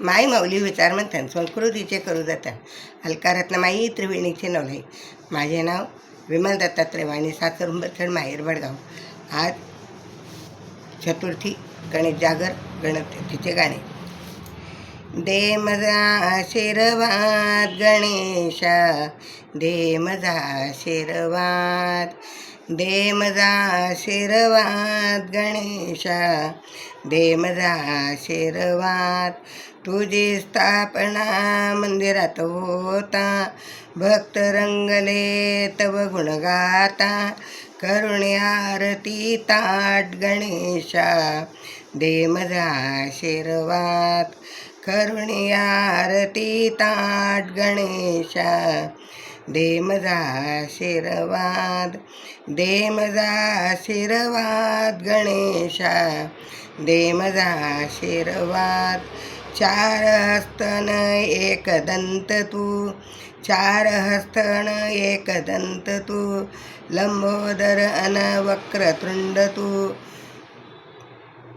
माय माऊली विचार म्हणतात संस्कृतीचे करू जातात. अलकारत्न माई त्रिवेणीचे नवलाई माझे नाव विमल दत्तात्रय वाणी सासर उंबरखेड माहेर बडगाव आज चतुर्थी गणेश जागर गणपतीचे गाणे. दे मजा आशीर्वाद गणेशा दे मजा आशीर्वाद दे मजा गणेशा दे मजा तुझी स्थापना मंदिरात होता. भक्त रंगले तव गुणगाता गाता. आरती ताट गणेशा दे मजा आशीर्वाद आरती ताट गणेशा देमजा आशीर्वाद दे आशीर्वाद गणेशा देमजा आशीर्वाद चार हस्तन एक दंत तू चार हस्तन एक दंत तू लंबोदर अन वक्रतुंड तू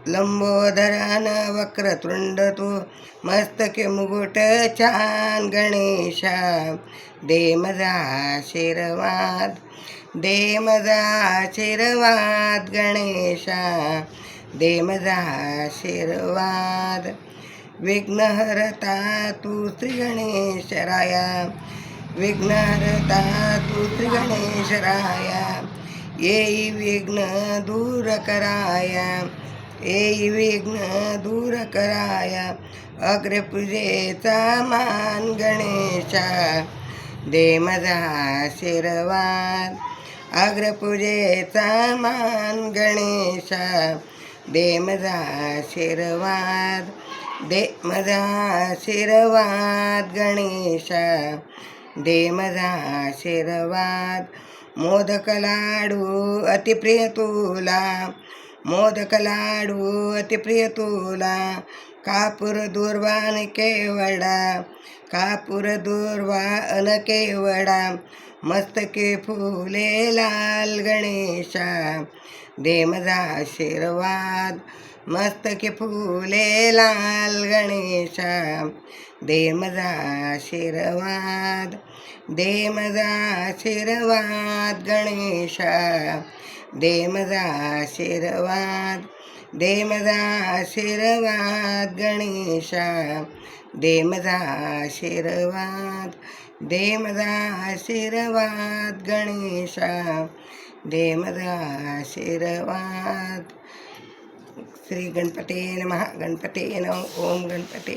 लंबोदर वक्र वक्रतुंड तू मस्तके मुकुट छान गणेशा. दे मजा आशीर्वाद दे मजा आशीर्वाद गणेशा. दे मजा आशीर्वाद विघ्नहरता तू श्री गणेशराया. विघ्नहरता तू श्री गणेशराया. येई विघ्न दूर कराया. येई विघ्न दूर कराया अग्रपूजेचा मान गणेशा. दे मजा अग्रपूजेचा मान गणेशा. दे मजा दे मजा आशीर्वाद गणेशा. दे मजा मोदक लाडू अतिप्रिय तुला. मोदक लाडू अतिप्रिय तुला कापूर दुर्वान केवडा. कापूर दुर्वा अन केवडा. मस्तके फुले लाल गणेशा दे माझा आशीर्वाद. मस्तके फुले लाल गणेशा दे माझा आशीर्वाद. दे माझा आशीर्वाद गणेशा दे माझा आशीर्वाद. दे माझा आशीर्वाद गणेशा दे माझा आशीर्वाद. दे मजा आशीर्वाद गणेशा दे मजा आशीर्वाद। श्री गणपते नमः गणपते नम ओम गणपते।